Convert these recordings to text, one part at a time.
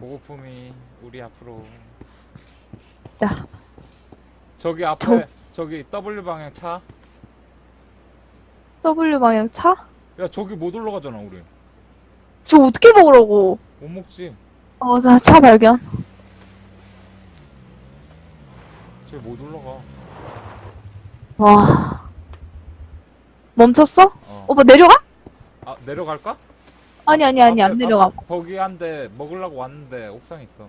보고품이 우리 앞으로 야, 저기 앞에 저- 저기 W 방향 차. W 방향 차? 야 저기 못 올라가잖아 우리. 저 어떻게 먹으라고? 못 먹지. 어, 나 차 발견. 저기 못 올라가. 와. 멈췄어? 어. 오빠 내려가? 아 내려갈까? 아니, 아니, 아니, 안 앞에- 내려가. 앞에 거기 한 대 먹으려고 왔는데 옥상에 있어.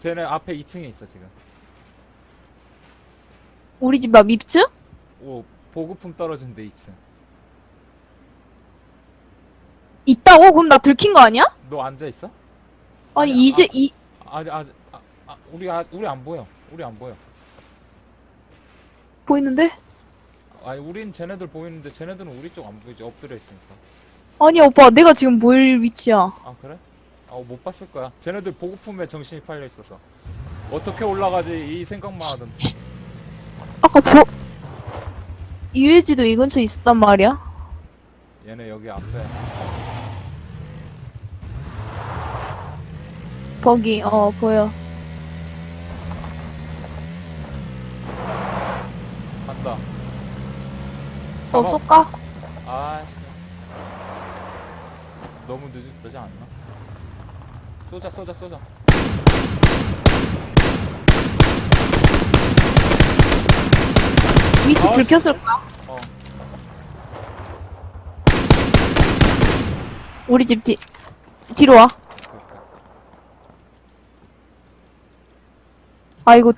쟤네 앞에 2층에 있어 지금. 우리 집 앞 입증? 오 보급품 떨어진 데 2층. 있다고? 그럼 나 들킨 거 아니야? 너 앉아 있어? 아니, 아니, 이제, 아- 이, 아직 아직 아, 아, 우리 아, 우리 안 보여. 우리 안 보여. 보이는데? 아니 우린 쟤네들 보이는데 쟤네들은 우리 쪽 안 보이지 엎드려 있으니까. 아니, 오빠, 내가 지금 보일 위치야. 아 그래? 아못 봤을 거야. 쟤네들 보급품에 정신이 팔려 있어서 어떻게 올라가지 이 생각만 하던. 아까 보, 유해지도 이 근처에 있었단 말이야? 얘네 여기 앞에. 거기, 어, 보여. 간다. 어, 잡아. 쏠까? 아 씨. 너무 늦었지 않나? 쏘자 쏘자 쏘자. 위치 아, 들켰을 거야. 어. 우리 집 뒤, 뒤로 와. 아, 이거,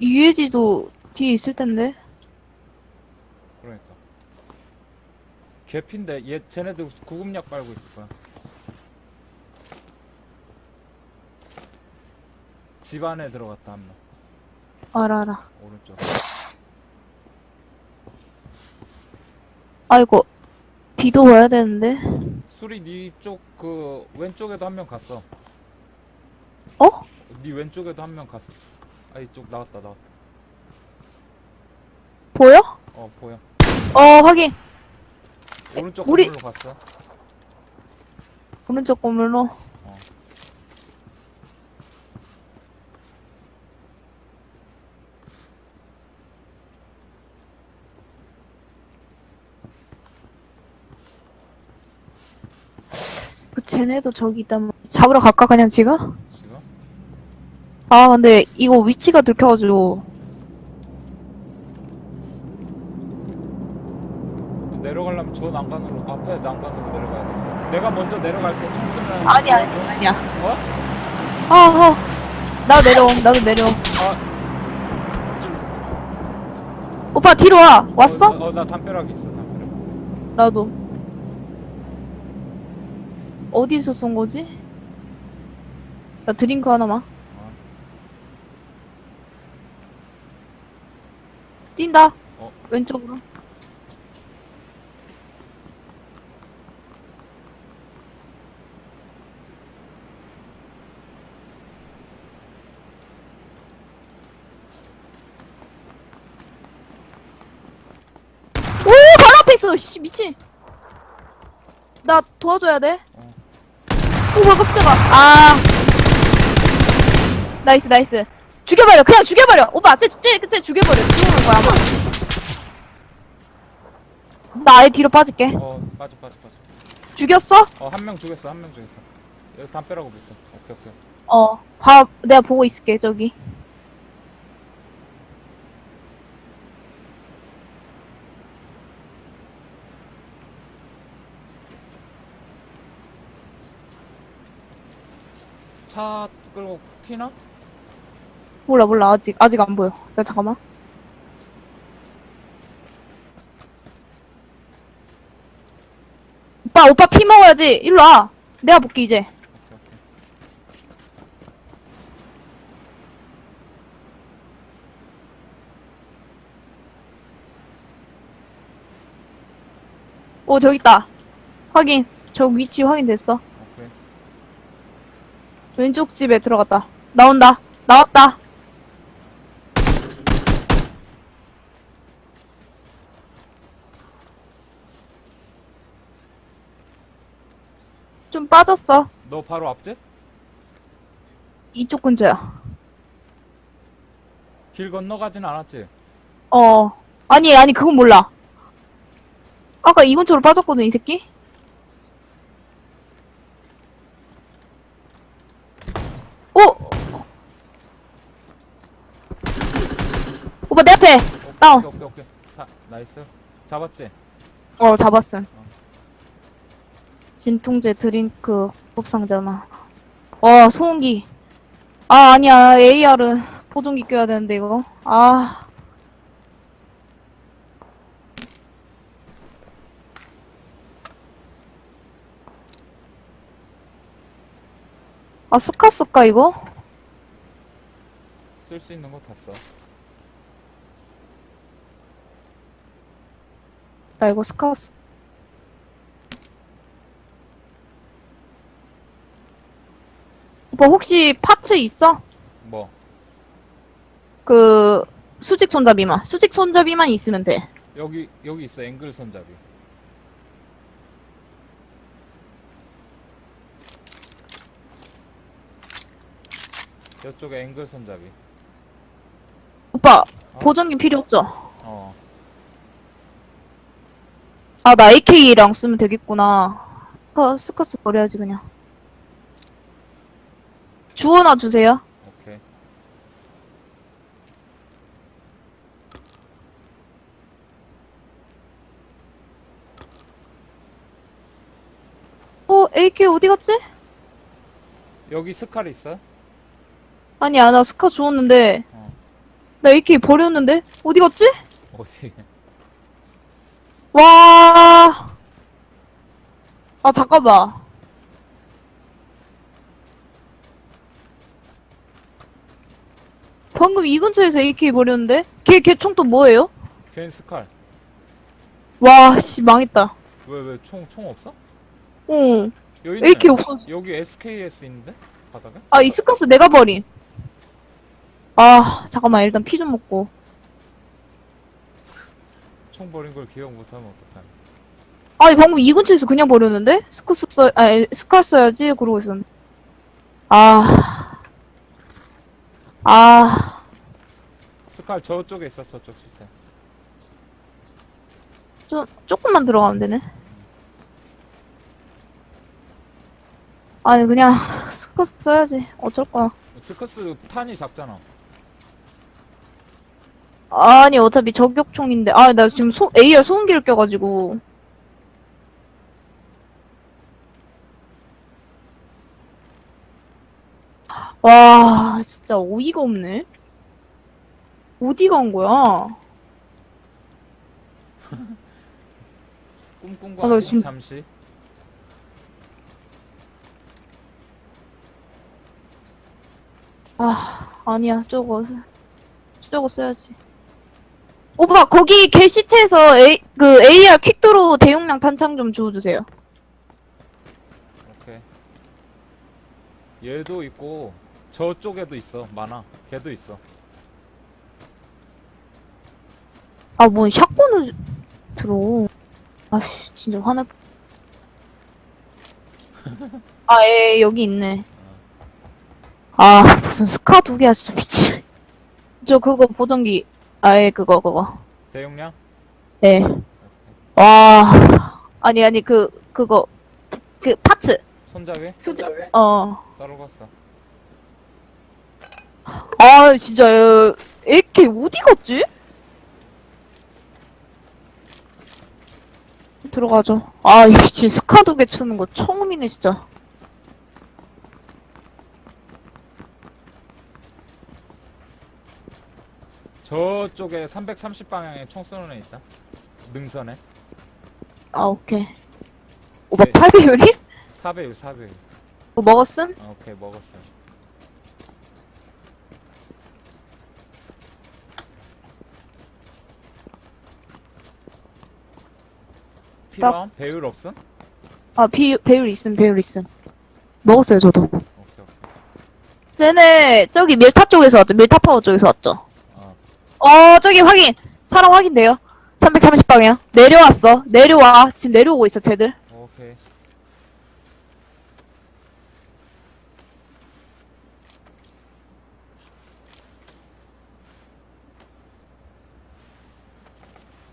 유해지도 뒤에 있을 텐데. 그러니까. 개핀데 얘 쟤네들 구급약 빨고 있을 거야. 집 안에 들어갔다 한 명. 알아, 알아. 오른쪽. 아이고, 뒤도 와야 되는데. 수리 니쪽 그 왼쪽에도 한 명 갔어. 어? 니 왼쪽에도 한 명 갔어. 아 이쪽 나왔다 나왔다. 보여? 어 보여. 어, 확인. 오른쪽 우리- 건물로 갔어. 오른쪽 건물로. 어. 그 쟤네도 저기 있단 말이야. 잡으러 갈까, 그냥 지금? 지금? 아, 근데 이거 위치가 들켜가지고. 내려가려면 저 난간으로 앞에 난간으로 내려가야 돼. 내가 먼저 내려갈게. 총 쓰면. 아니, 아니, 좀- 아니야. 어? 아, 아. 나 내려옴, 나도 내려옴. 아 오빠, 뒤로 와. 왔어? 어, 어, 나 담벼락에 있어. 담벼락. 나도. 어디서 쏜 거지? 나 드링크 하나만. 어. 뛴다. 어. 왼쪽으로. 오, 있어. 씨, 미친. 나 도와줘야 돼. 어. 오, 뭐야, 깜짝아. 아. 나이스, 나이스. 죽여버려. 그냥 죽여버려. 오빠, 쟤, 쟤, 쟤 죽여버려. 죽여버릴 거야, 아마. 나 아예 뒤로 빠질게. 어 빠져 빠져 빠져. 죽였어? 어한 명 죽였어 한 명 죽였어. 여기 담벼락으로 붙어. 오케이 오케이. 어. 봐, 내가 보고 있을게, 저기. 차 끌고 튀나? 몰라, 몰라. 아직, 아직 안 보여. 나 잠깐만. 오빠, 오빠 피 먹어야지. 일로 와. 내가 볼게, 이제. 오, 저기 있다. 확인. 저 위치 확인됐어. 왼쪽 집에 들어갔다. 나온다. 나왔다. 좀 빠졌어. 너 바로 앞집? 이쪽 근처야. 길 건너가진 않았지? 어. 아니, 아니, 그건 몰라. 아까 이 근처로 빠졌거든, 이 새끼? 오! 오빠, 내 앞에! 오케이, 다운. 오케이, 오케이, 오케이. 사, 나이스. 잡았지? 어, 잡았음. 진통제 드링크 곱상자나. 와, 소음기. 아, 아니야. AR은 보정기 껴야 되는데, 이거. 아. 아, 스카 쓸까, 이거? 쓸 수 있는 거 다 써. 나 이거 스카 쓰. 오빠, 혹시 파츠 있어? 뭐? 그 수직 손잡이만 수직 손잡이만 있으면 돼. 여기, 여기 있어. 앵글 손잡이. 이쪽에 앵글 손잡이. 오빠 보정기 필요 없죠? 어. 아 나 AK랑 쓰면 되겠구나. 스카, 스카스 버려야지 그냥. 주워놔 주세요. 오케이. 어 AK 어디 갔지? 여기 스칼 있어? 아니야 나 스카 주웠는데 어. 나 AK 버렸는데 어디 갔지? 어디? 와. 아 잠깐만. 방금 이 근처에서 AK 버렸는데? 걔, 걔 총 또 뭐예요? 괜 스칼. 와, 씨, 망했다. 왜, 왜, 총, 총 없어? 어. 여기 있네. AK 없어졌어. 여기 SKS 있는데? 바닥에? 아, 이 스카스 내가 버림. 아, 잠깐만, 일단 피 좀 먹고. 총 버린 걸 기억 못하면 어떡하냐. 아니, 방금 이 근처에서 그냥 버렸는데? 스카스 써, 아, 스칼 써야지, 그러고 있었는데. 아. 아. 스칼 저쪽에 있어, 저쪽 시체. 좀, 조금만 들어가면 되네. 아니, 그냥, 스카스 써야지. 어쩔 거야. 스커스 탄이 작잖아. 아니, 어차피 저격총인데. 아, 나 지금 소, AR 소음기를 껴가지고. 와, 진짜 어이가 없네. 어디 간 거야? 꿈꾼 아, 나? 지금- 잠시. 아, 아니야, 저거. 저거 써야지. 오빠, 거기 개 시체에서 A, 그 AR 퀵드로 대용량 탄창 좀 주워주세요. 오케이. 얘도 있고 저쪽에도 있어. 많아. 걔도 있어. 아, 뭔 샷건을 들어. 아씨, 진짜 화날 뻔. 아, 예, 여기 있네. 아, 무슨 스카 두 개야, 진짜 미치. 저 그거 보정기. 아, 예, 그거, 그거. 대용량? 예. 와. 아니, 아니, 그, 그거. 그, 파츠. 손잡이? 수직. 어. 따로 갔어. 아, 진짜, 에, AK 어디 갔지? 들어가죠. 아, 이 진짜 스카 두개 치는 거 처음이네, 진짜. 저쪽에 330 방향에 총 쏘는 애 있다. 능선에. 아, 오케이. 오빠 네. 8배율이? 4배율, 4배율. 뭐 먹었음? 아, 오케이, 먹었어. 필요함? 배율 없음? 아, 비, 배율 있음, 배율 있음. 먹었어요, 저도. 오케이, 오케이. 쟤네, 저기 밀타 쪽에서 왔죠. 밀타 파워 쪽에서 왔죠. 어, 저기 확인. 사람 확인돼요. 330방이야. 내려왔어. 내려와. 지금 내려오고 있어, 쟤들. 오케이.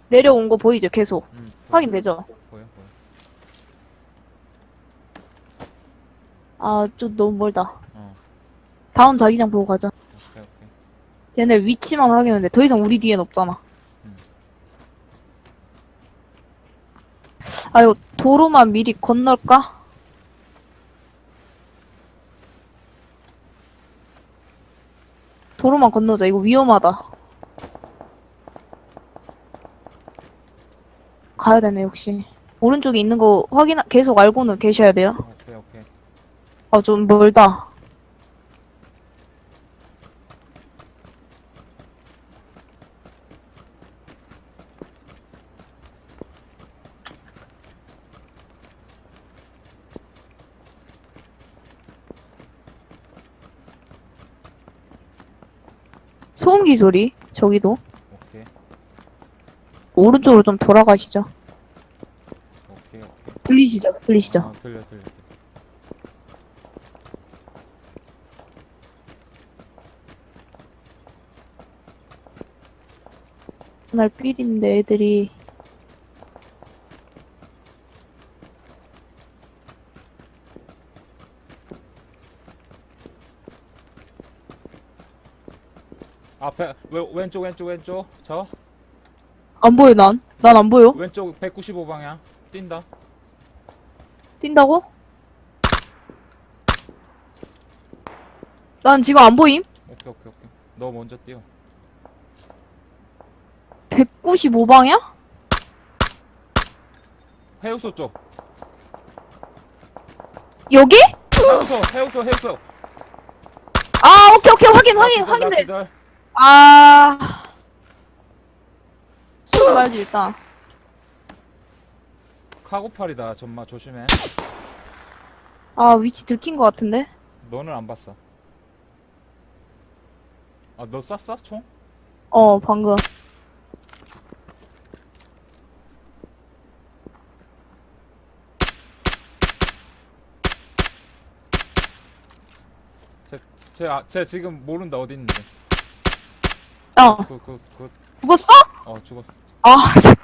내려온 거 보이죠, 계속. 음, 확인되죠? 아, 좀 너무 멀다. 어. 다음 자기장 보고 가자. 얘네 위치만 확인했는데 더 이상 우리 뒤엔 없잖아. 음. 아, 이거 도로만 미리 건널까? 도로만 건너자. 이거 위험하다. 가야 되네, 역시. 오른쪽에 있는 거 확인, 계속 알고는 계셔야 돼요. 오케이 오케이 아, 좀 멀다. 소음기 소리, 저기도. 오케이 오른쪽으로 좀 돌아가시죠. 오케이 오케이 들리시죠? 들리시죠? 어, 들려 들려 들려 날 삘인데 애들이 앞에 왼- 왼쪽 왼쪽 왼쪽 저 안 보여 난. 난 안 보여. 왼쪽 195 방향 뛴다 뛴다고? 난 지금 안 보임. 오케이 오케이 오케이 너 먼저 뛰어 195방향? 해우소 쪽 여기? 해우소 해우소 해우소 아, 오케이, 오케이. 확인, 나 확인, 기절, 나 확인돼. 기절. 아. 쏘지 말지, 일단. 카고팔이다 전마 조심해 아, 위치 들킨 것 같은데? 너는 안 봤어 아 너 쐈어 총? 어, 방금. 쟤, 아, 쟤 지금 모른다 어디 있는지 어, 그그그 죽었어? 어 죽었어 아, 참.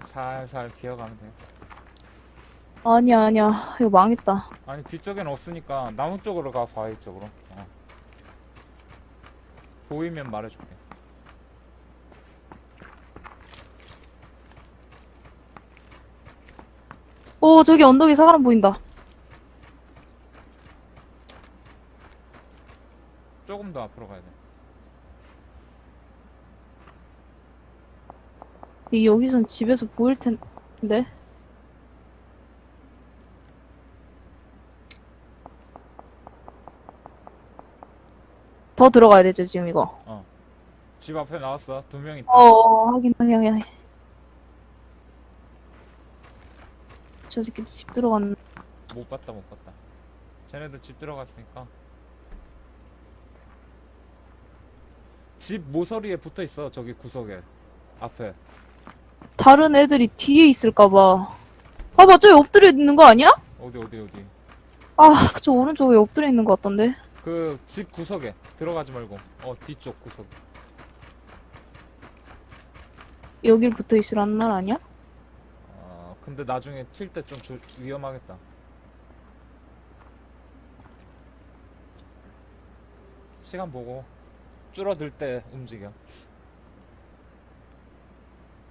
살살 기어가면 돼 아니야, 아니야. 이거 망했다. 아니 뒤쪽엔 없으니까 나무 쪽으로 가 바위 쪽으로 어. 보이면 말해줄게 오, 저기 언덕에 사람 보인다. 조금 더 앞으로 가야 돼 이 여기선 집에서 보일 텐데. 더 들어가야 되죠, 지금 이거. 집 앞에 나왔어 두 명 있다 어, 어, 확인, 확인, 확인. 저 새끼 집 들어갔네. 못 봤다 못 봤다 쟤네들 집 들어갔으니까 집 모서리에 붙어 있어 저기 구석에 앞에 다른 애들이 뒤에 있을까봐. 아, 맞죠? 엎드려 있는 거 아니야? 어디 어디 어디 아, 저 오른쪽에 엎드려 있는 것 같던데. 그 집 구석에 들어가지 말고 어 뒤쪽 구석 여길 붙어 있으라는 말 아니야? 어 근데 나중에 튈 때 좀 위험하겠다. 시간 보고 줄어들 때 움직여.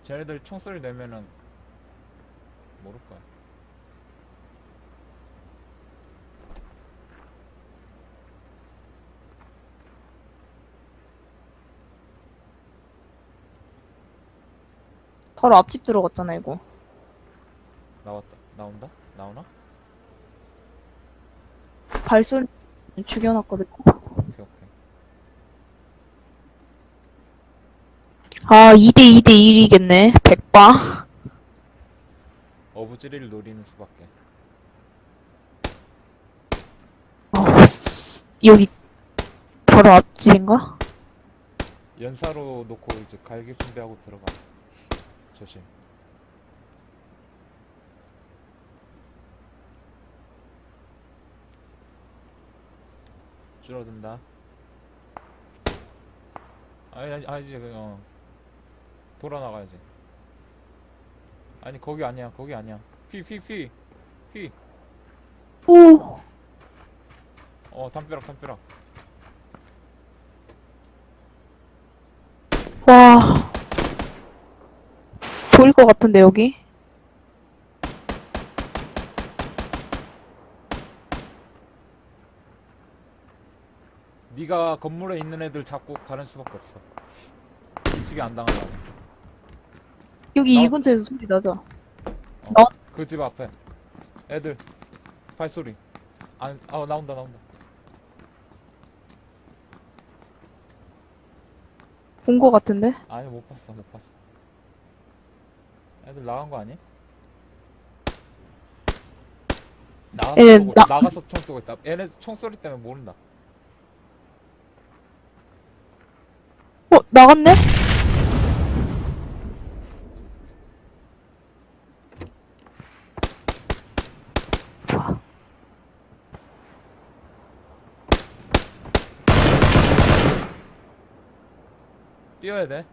쟤네들 총소리 내면은 모를 거야. 바로 앞집 들어갔잖아, 이거. 나왔다 나온다 나오나 발소리 죽여놨거든. 오케이 오케이 아, 2대 2대 1이겠네. 100바. 어부지리를 노리는 수밖에 어, 쓰- 여기 바로 앞집인가? 연사로 놓고 이제 갈길 준비하고 들어가 조심 줄어든다. 아니, 아니, 아니지, 그, 어. 돌아 나가야지. 아니, 거기 아니야, 거기 아니야. 피, 피, 피. 피. 오. 어, 담벼락, 담벼락. 와. 보일 것 같은데, 여기? 네가 건물에 있는 애들 잡고 가는 수밖에 없어. 뒤치기 안 당하면. 여기 나- 이 근처에서 소리 나죠? 어, 그 집 앞에. 애들. 발소리. 안, 아, 나온다, 나온다. 본것 같은데? 아니, 못 봤어, 못 봤어. 애들 나간 거 아니? 나가서, 예, 쏘고, 나- 나가서 총 쏘고 있다. 얘네 총소리 때문에 모른다. 어, 나갔네? 뛰어야 돼.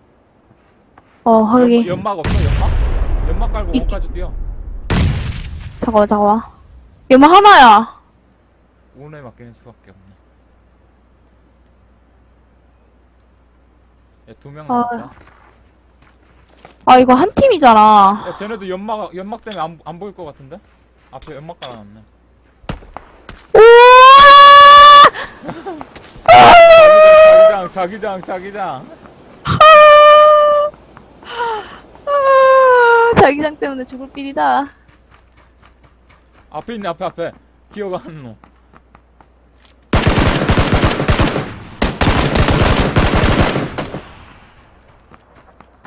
어, 하기. 연, 연막 없어, 연막? 연막 깔고 있- 거기까지 뛰어. 잠깐만, 잠깐만. 얘만 하나야. 운에 맡기는 수밖에 없네. 두명 아. 남았다. 아, 이거 한 팀이잖아. 야, 쟤네도 연막, 연막 때문에 안, 안 보일 것 같은데? 앞에 연막 깔아놨네. 우와! 자기장, 자기장, 자기장. 아, 자기장 때문에 죽을 빌이다. 앞에 있네, 앞에, 앞에. 기어가는 놈.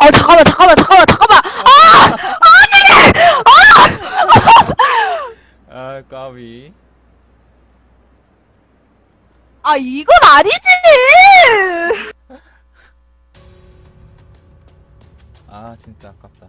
아, 잠깐만, 잠깐만, 잠깐만, 잠깐만! 아, 까비. 아, 이건 아니지! 아, 진짜 아깝다.